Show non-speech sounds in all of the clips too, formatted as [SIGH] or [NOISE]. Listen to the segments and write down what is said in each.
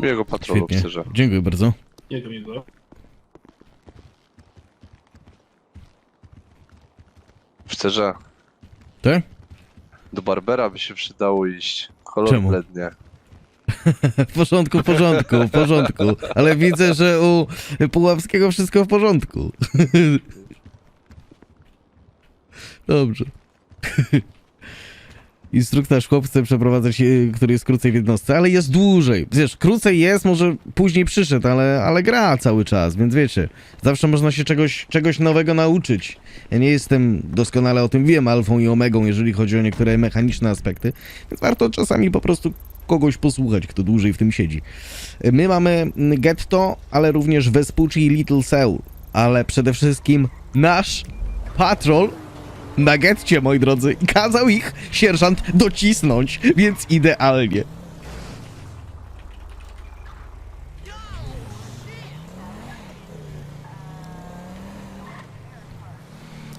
Miłego patrolu, Świetnie. Dziękuję bardzo. Jego miłego. Oficerze, Tak? do Barbera by się przydało iść. Kolor Czemu? blednie. [LAUGHS] W porządku, w porządku, w porządku. Ale widzę, że u Pułapskiego wszystko w porządku. [LAUGHS] Dobrze. [LAUGHS] Instruktaż chłop chce przeprowadzać, e, który jest krócej w jednostce, ale jest dłużej. Wiesz, krócej jest, może później przyszedł, ale, ale gra cały czas, więc wiecie, zawsze można się czegoś, czegoś nowego nauczyć. Ja nie jestem doskonale o tym wiem, alfą i omegą, jeżeli chodzi o niektóre mechaniczne aspekty, więc warto czasami po prostu kogoś posłuchać, kto dłużej w tym siedzi. My mamy getto, ale również Vespucci i Little Seoul, ale przede wszystkim nasz patrol na getcie, moi drodzy, i kazał ich sierżant docisnąć, więc idealnie.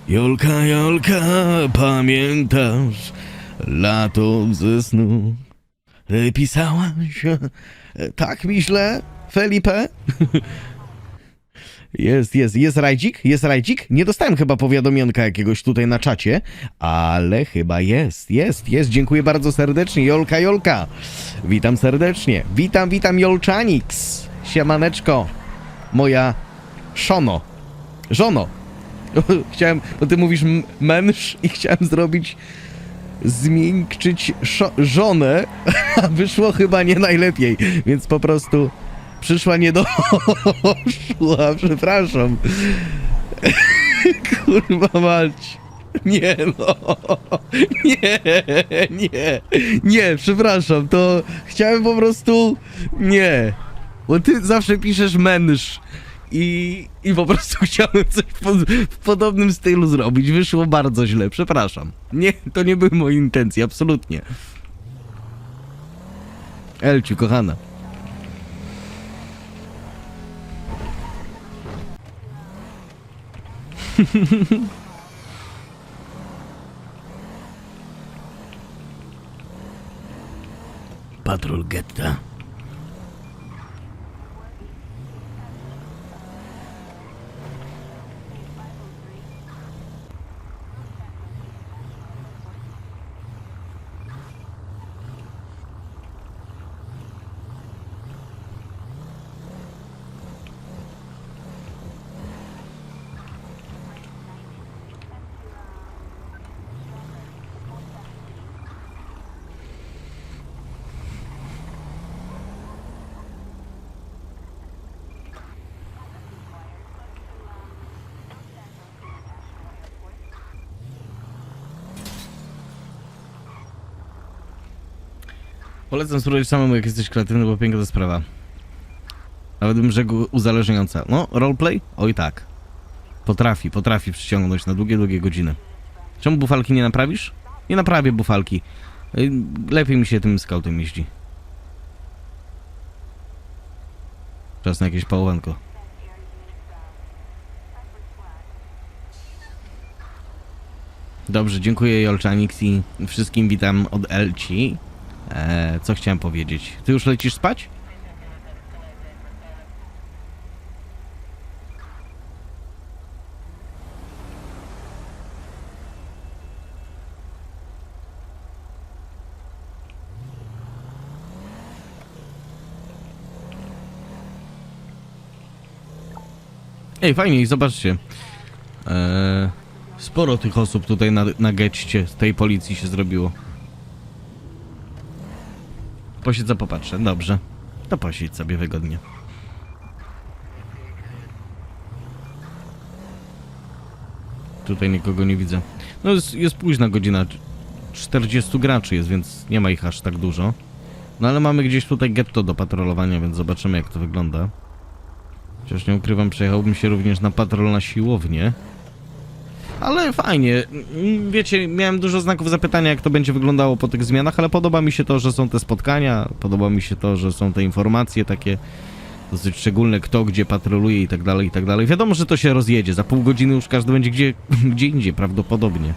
Jolka, Jolka, pamiętasz lato ze snu? Pisałaś? E, Tak mi źle, Felipe? [LAUGHS] Jest, jest, jest rajdzik? Jest rajdzik? Nie dostałem chyba powiadomionka jakiegoś tutaj na czacie, ale chyba jest, jest, jest. Dziękuję bardzo serdecznie, Jolka, Jolka. Witam serdecznie. Witam, witam, Jolczanix. Siemaneczko. Moja szono. Żono. [LAUGHS] Chciałem, bo ty mówisz męż i chciałem zrobić zmiękczyć żonę, [LAUGHS] a wyszło chyba nie najlepiej, więc po prostu przyszła nie doszła, [LAUGHS] przepraszam. [LAUGHS] Kurwa mać. Nie no, [LAUGHS] nie, nie, nie, przepraszam, to chciałem po prostu, nie, bo ty zawsze piszesz męż i, i po prostu chciałem coś po, w podobnym stylu zrobić, wyszło bardzo źle, przepraszam. Nie, to nie były moje intencje, absolutnie. Elciu, kochana. Patrol getta. Polecam spróbować samemu, jak jesteś kreatywny, bo piękna to sprawa. Nawet bym rzekł uzależniająca. No, roleplay? Oj tak. Potrafi, potrafi przyciągnąć na długie, długie godziny. Czemu bufalki nie naprawisz? Nie naprawię bufalki. Lepiej mi się tym scoutem jeździ. Czas na jakieś połowanko. Dobrze, dziękuję Jolczanix i wszystkim witam od Elci. Eee, co chciałem powiedzieć? Ty już lecisz spać? Ej, fajnie, zobaczcie. Eee, sporo tych osób tutaj na, na getcie tej policji się zrobiło. Posiedzę, popatrzę. Dobrze. To posiedź sobie wygodnie. Tutaj nikogo nie widzę. No jest, jest późna godzina. 40 graczy jest, więc nie ma ich aż tak dużo. No ale mamy gdzieś tutaj getto do patrolowania, więc zobaczymy jak to wygląda. Chociaż nie ukrywam, przejechałbym się również na patrol na siłownię. Ale fajnie. Wiecie, miałem dużo znaków zapytania, jak to będzie wyglądało po tych zmianach, ale podoba mi się to, że są te spotkania, podoba mi się to, że są te informacje takie dosyć szczególne, kto gdzie patroluje i tak dalej, i tak dalej. Wiadomo, że to się rozjedzie. Za pół godziny już każdy będzie gdzie, [LAUGHS] gdzie indziej, prawdopodobnie.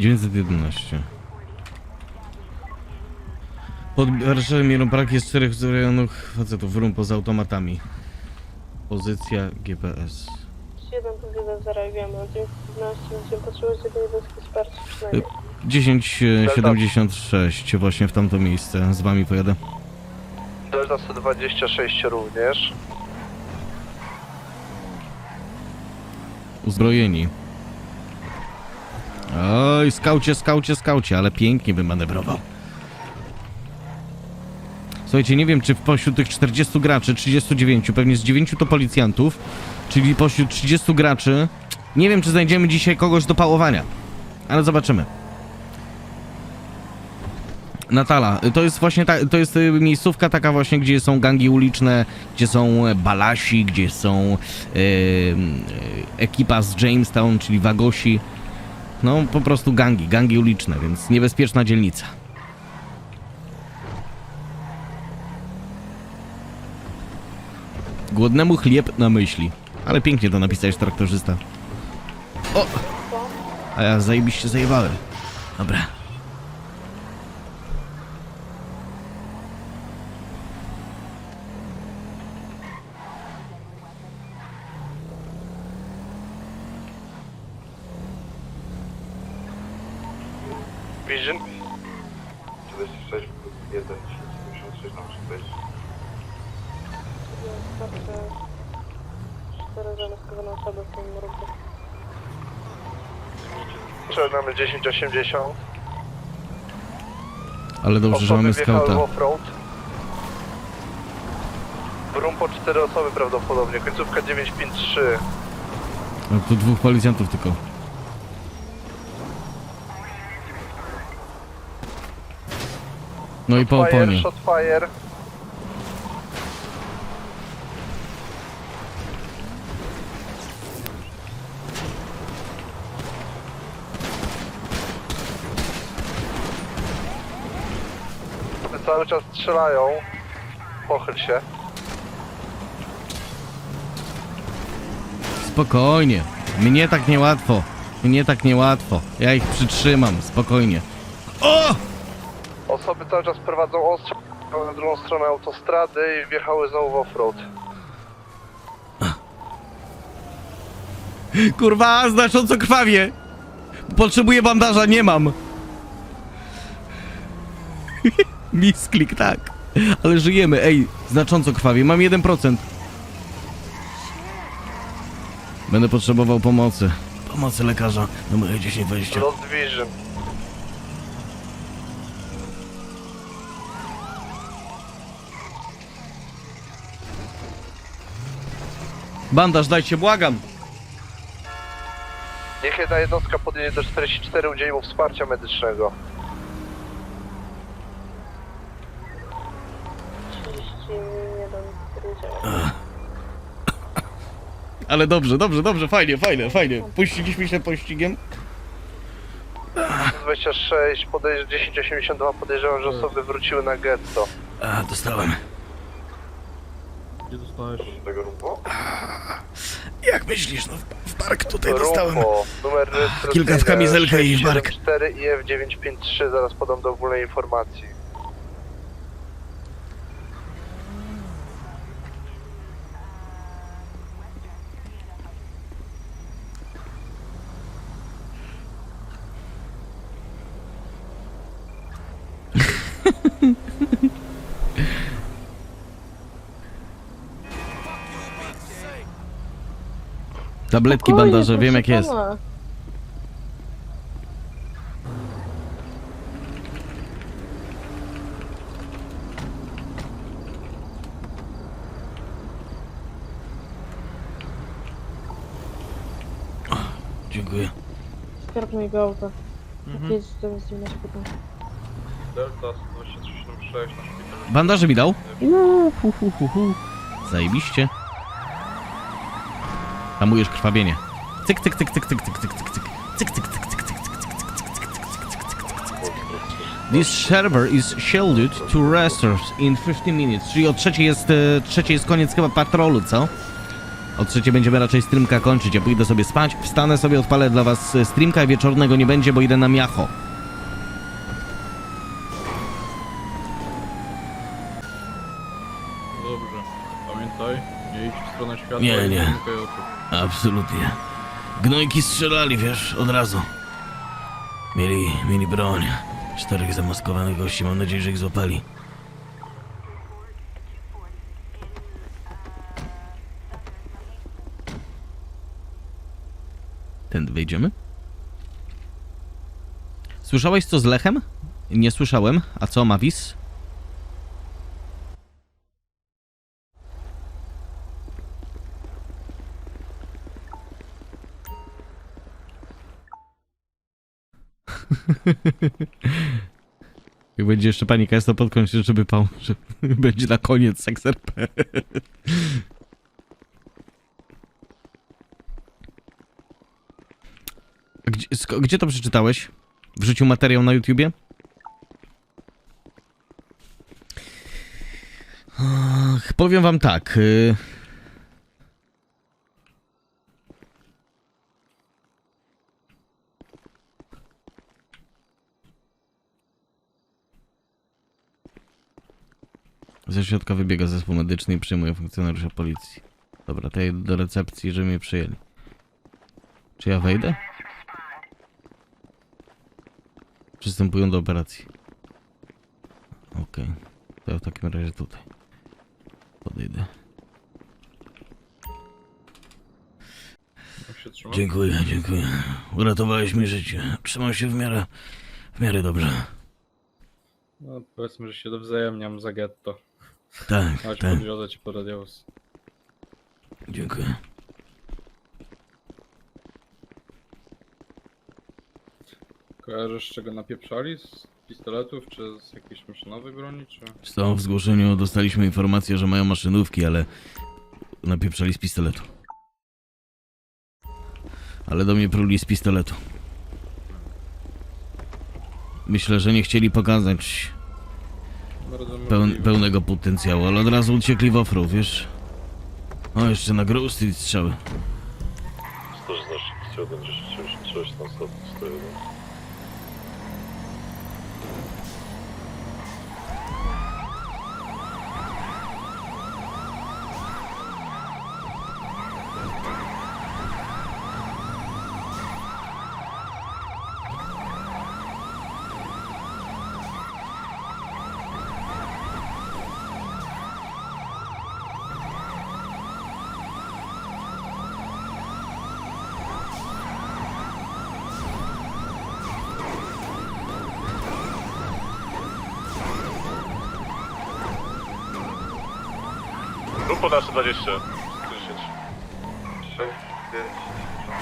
911. Pod Warszawą mierą brak jest czterech uzbrojonych facetów, rum poza automatami. Pozycja GPS. 7 1 zareagujemy. 915 będziemy potrzebować jednej jednostki wsparcia przynajmniej. 1076, właśnie w tamto miejsce. Z wami pojadę. Delta 126 również. Uzbrojeni. Oj, skaucie, skaucie, skaucie, ale pięknie wymanewrował. Słuchajcie, nie wiem, czy pośród tych 40 graczy, 39, pewnie z 9 to policjantów, czyli pośród 30 graczy, nie wiem, czy znajdziemy dzisiaj kogoś do pałowania. Ale zobaczymy. Natala, to jest właśnie ta, to jest y, miejscówka taka właśnie, gdzie są gangi uliczne, gdzie są e, balasi, gdzie są e, ekipa z Jamestown, czyli Wagosi. No po prostu gangi, gangi uliczne, więc niebezpieczna dzielnica. Głodnemu chleb na myśli. Ale pięknie to napisałeś, traktorzysta. O! A ja zajebiście zajebałem. Dobra. Vision. 46 plus 1, 76 na 6. Wsparcie 4 zamaskowane osoby w tym ruchu. Przegnamy 1080. Ale dobrze, że mamy skauta. offroad. Brum po 4 osoby prawdopodobnie. Końcówka 953. No, tu dwóch policjantów tylko. No i po Fire, oponie. shot fire. Cały czas strzelają. Pochyl się. Spokojnie. Mnie tak niełatwo. Mnie tak niełatwo. Ja ich przytrzymam, spokojnie. O! Osoby cały czas prowadzą ostrzał na drugą stronę autostrady i wjechały znowu w offroad. Kurwa, znacząco krwawie. Potrzebuję bandaża, nie mam. [LAUGHS] Misklik, tak. Ale żyjemy, ej, znacząco krwawie. Mam 1%. Będę potrzebował pomocy. Pomocy lekarza. Numer 1020. Lost Vision. Bandaż dajcie, błagam. Niech jedna jednostka podjedzie do 44, udzieli mu wsparcia medycznego. 31 4 Ale dobrze, dobrze, dobrze, fajnie, fajnie, fajnie. Puściliśmy się pościgiem. 26, podejrz 1082 podejrzewam, że osoby wróciły na getto. A, dostałem. Do tego rumbo? Jak myślisz, no w bark tutaj dostałem. Numer rejestracyjny Kilka w kamizelkę i w bark. 674 i F953, zaraz podam do ogólnej informacji. Tabletki, bandaże, wiem jak jest. Dziękuję. Skarb mojego auta. Mhm. Jedź do mnie z nim na szpital. Delta 2376 na szpital. Bandaże mi dał? Uuu, hu, hu, hu, hu. Zajebiście. Hamujesz krwawienie. Cyk, cyk, cyk, cyk, cyk, cyk, cyk, cyk, cyk. Cyk, cyk, cyk, cyk, cyk. This server is shielded to restores in 15 minutes. Czyli o trzeciej jest, e, trzeciej jest koniec chyba patrolu, co? O trzeciej będziemy raczej streamka kończyć. Ja pójdę sobie spać, wstanę sobie, odpalę dla was e, streamka, wieczornego nie będzie, bo idę na miacho. Dobrze. Pamiętaj, nie idź w stronę światła Nie, i nie. zamykaj oczu. Absolutnie. Gnojki strzelali, wiesz, od razu. Mieli, mieli broń. Czterech zamaskowanych gości, mam nadzieję, że ich złapali. Tędy wejdziemy? Słyszałeś co z Lechem? Nie słyszałem. A co Mavis? [LAUGHS] Jak będzie jeszcze panika, jest to podkąd się, żeby pał, że [LAUGHS] będzie na koniec seks RP. Gdzie, gdzie to przeczytałeś? Wrzucił materiał na YouTubie? Ach, powiem wam tak. Ze środka wybiega zespół medyczny i przyjmuje funkcjonariusza policji. Dobra, to ja idę do recepcji, żeby mnie przyjęli. Czy ja wejdę? Przystępują do operacji. Okej. To ja w takim razie tutaj. Podejdę. Dziękuję, dziękuję. Uratowałeś mi życie. Trzymam się w miarę... w miarę dobrze. No, powiedzmy, że się dowzajemniam za getto. Tak, Chodź, tak. podwiozę cię pod adios. Dziękuję. Kojarzysz, czego napieprzali? Z pistoletów, czy z jakiejś maszynowej broni, czy... Z tą w zgłoszeniu dostaliśmy informację, że mają maszynówki, ale napieprzali z pistoletu. Ale do mnie pruli z pistoletu. Myślę, że nie chcieli pokazać pełnego potencjału, ale od razu uciekli w ofru, wiesz? O, jeszcze na Grove Street strzały. 116, 1, 10, 86, na 100, 101. Grupo nasze 20, 10. 6, 5,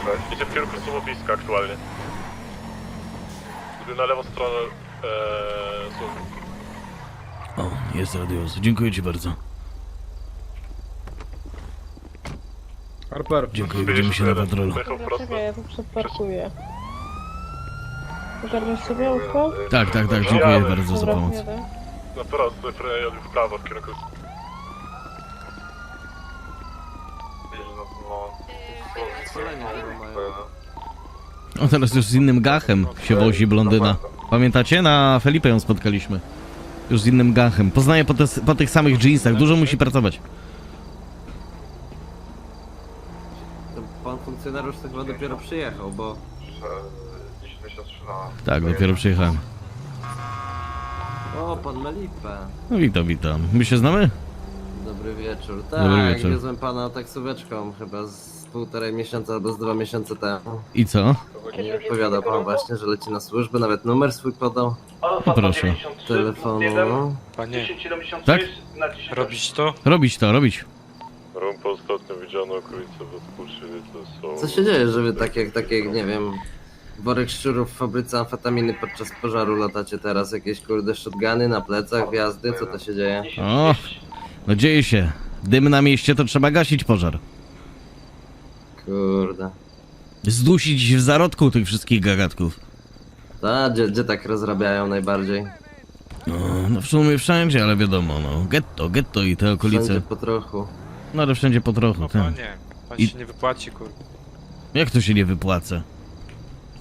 6. Idzie w kierunku słuchowiska aktualnie. Na lewą stronę ee. O, jest radios. Dziękuję ci bardzo. Harper, Dziękuję, widzimy się na patrolu. Dobra, czekaj, ja tu przeparkuję. Ogarniasz sobie autko? Tak, tak, tak, dziękuję bardzo za Dobra, pomoc. jadę. No jadł w prawo w kierunku O, teraz już z innym gachem się wozi blondyna. Pamiętacie? Na Felipę ją spotkaliśmy. Już z innym gachem. Poznaję po, te, po tych samych jeansach. Dużo musi pracować. Pan funkcjonariusz to chyba dopiero przyjechał, bo 10, 23 na... Tak, dopiero przyjechałem. o, pan ma lipę. No witam, witam. My się znamy? Dobry wieczór. Tak, Dobry wieczór. wiozłem pana taksóweczką chyba z półtorej miesiąca albo z dwa miesiące temu. I co? I opowiadał pan właśnie, że leci na służbę, nawet numer swój podał proszę. telefonu. Panie, Tak? robić to? Robić to, robić. Rumpo ostatnio widziano okolice są... Co się dzieje, że wy tak jak, tak jak, nie wiem, worek szczurów w fabryce amfetaminy podczas pożaru latacie teraz? Jakieś kurde shotguny na plecach, wjazdy? Co to się dzieje? O, no dzieje się. Dym na mieście to trzeba gasić pożar. Kurde. Zdusić w zarodku tych wszystkich gagatków. A, gdzie, gdzie tak rozrabiają najbardziej? No, no w sumie wszędzie, ale wiadomo, no. Getto, getto i te okolice. Wszędzie po trochu. No ale wszędzie po trochu, No tak. panie, panie, I- się nie wypłaci, kur... Jak to się nie wypłaca?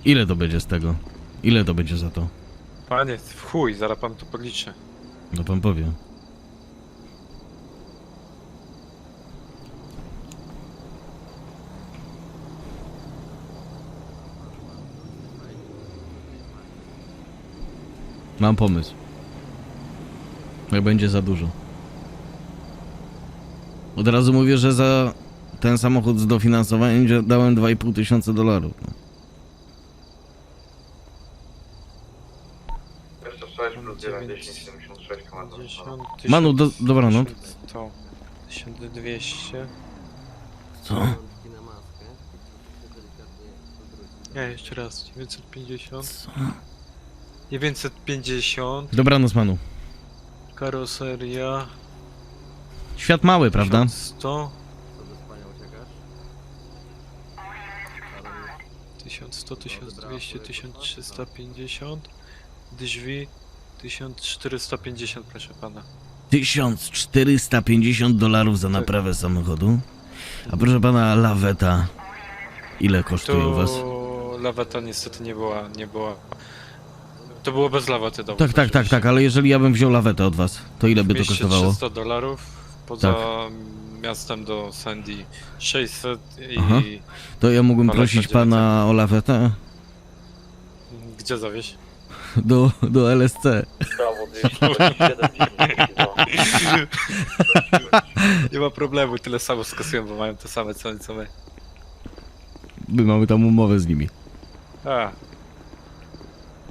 Ile to będzie z tego? Ile to będzie za to? Panie, w chuj, zaraz pan to podliczy. No pan powie. Mam pomysł. Jak będzie za dużo. Od razu mówię, że za ten samochód z dofinansowaniem dałem 2,5 tysiąca dolarów. 26 plus 1, 10, 76 50, Manu, do, dobranoc. 1100, 1200. Co? Nie, jeszcze raz, 950. Co? 950, Dobranoc, Manu. karoseria. Świat mały, prawda? 100, Co do spania uciekasz? 1100, 1200, 1350. Drzwi 1450, proszę pana. 1450 dolarów za naprawę samochodu. A proszę pana, laweta. Ile kosztuje u was? To laweta niestety nie była, nie była. To było bez lawety dowód. Tak, tak, tak, tak, ale jeżeli ja bym wziął lawetę od was, to ile by to kosztowało? 300 dolarów, poza miastem do Sandy 600 i Aha. To ja mógłbym prosić pana o lawetę gdzie zawieźć? [LAUGHS] do, do LSC. Prawo 227 Nie ma problemu, tyle samo skasują, bo mają te same ceny co my. My mamy tam umowę z nimi. A,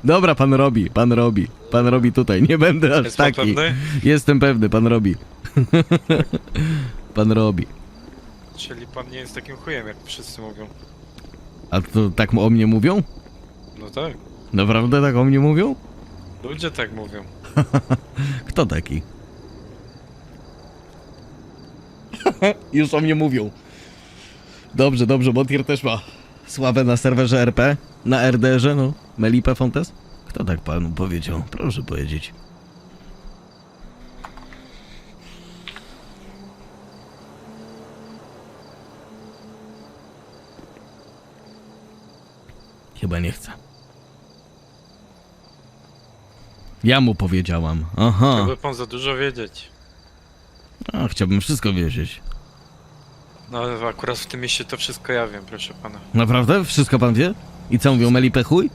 Dobra, pan robi, pan robi. Pan robi tutaj, nie będę aż jest pan taki. pewny? Jestem pewny, pan robi. [LAUGHS] pan robi. Czyli pan nie jest takim chujem, jak wszyscy mówią. A to tak o mnie mówią? No tak, Naprawdę tak o mnie mówią? ludzie tak mówią. [LAUGHS] Kto taki? [LAUGHS] Już o mnie mówią. Dobrze, dobrze, Montier też ma sławę na serwerze RP, na RDR-ze, no. Melipe Fontes? Kto tak panu powiedział? Proszę powiedzieć. Chyba nie chce. Ja mu powiedziałam. Aha. Chciałby pan za dużo wiedzieć. A, chciałbym wszystko wiedzieć. No ale akurat w tym mieście to wszystko ja wiem, proszę pana. Naprawdę? Wszystko pan wie? I co mówią Melipe chuj?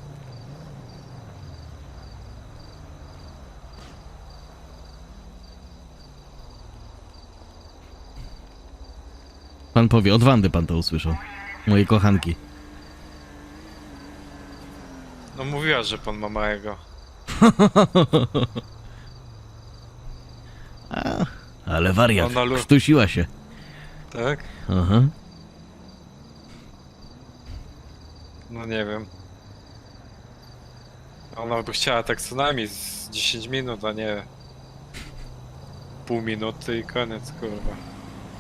Pan powie, od Wandy pan to usłyszał. Mojej kochanki. No mówiła, że pan ma małego. [LAUGHS] A, ale wariat. Ona lu- Sztusiła się. Tak? Aha. No nie wiem. Ona by chciała tak co najmniej z 10 minut, a nie pół minuty i koniec, kurwa.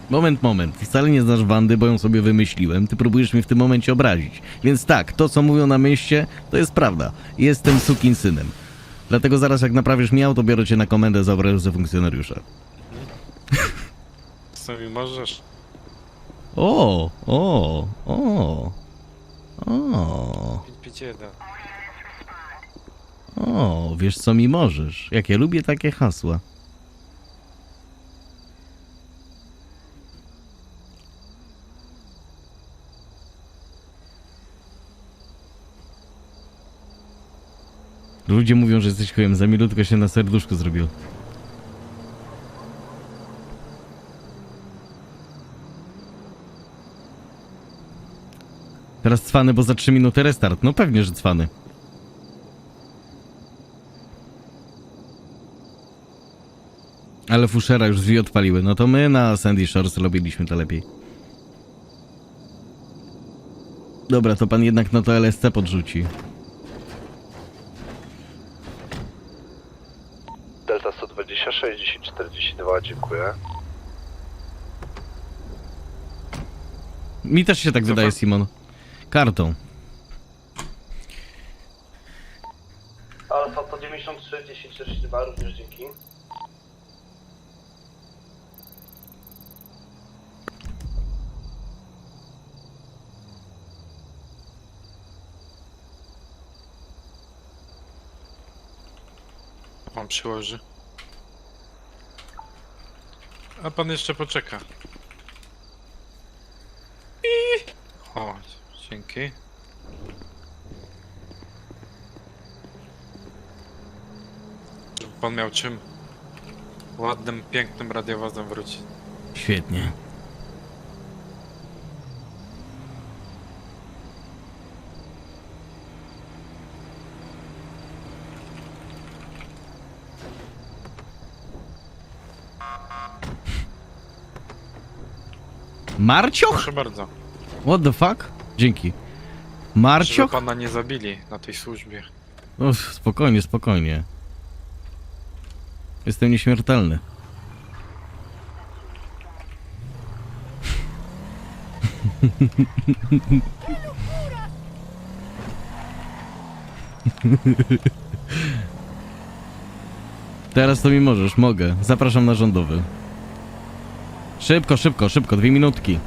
Moment, moment. Wcale nie znasz Wandy, bo ją sobie wymyśliłem. Ty próbujesz mnie w tym momencie obrazić. Więc tak, to co mówią na mieście, to jest prawda. Jestem sukin synem. Dlatego zaraz jak naprawisz mi auto, biorę cię na komendę za obrażę funkcjonariusza. Co mi możesz? O, o, o, o, 551. o, wiesz co mi możesz. Jak ja lubię takie hasła. Ludzie mówią, że jesteś chujem, za milutko się na serduszku zrobił. Teraz cwany, bo za 3 minuty restart. No pewnie, że cwany. Ale fuszera już drzwi odpaliły. No to my na Sandy Shores robiliśmy to lepiej. Dobra, to pan jednak na to LSC podrzuci. Delta 126, 1042, dziękuję. Mi też się tak wydaje, Simon kartą. Alfa 193, 1042, również dzięki. Pan przyłoży. A pan jeszcze poczeka. Dzięki. Żeby Pan miał czym ładnym, pięknym radiowozem wrócić. Świetnie. Marcioch? Proszę bardzo. What the fuck? Dzięki. Żeby Marcioch? pana nie zabili na tej służbie. Uff, spokojnie, spokojnie. Jestem nieśmiertelny. Teraz to mi możesz, mogę. Zapraszam na rządowy. Szybko, szybko, szybko, dwie minutki.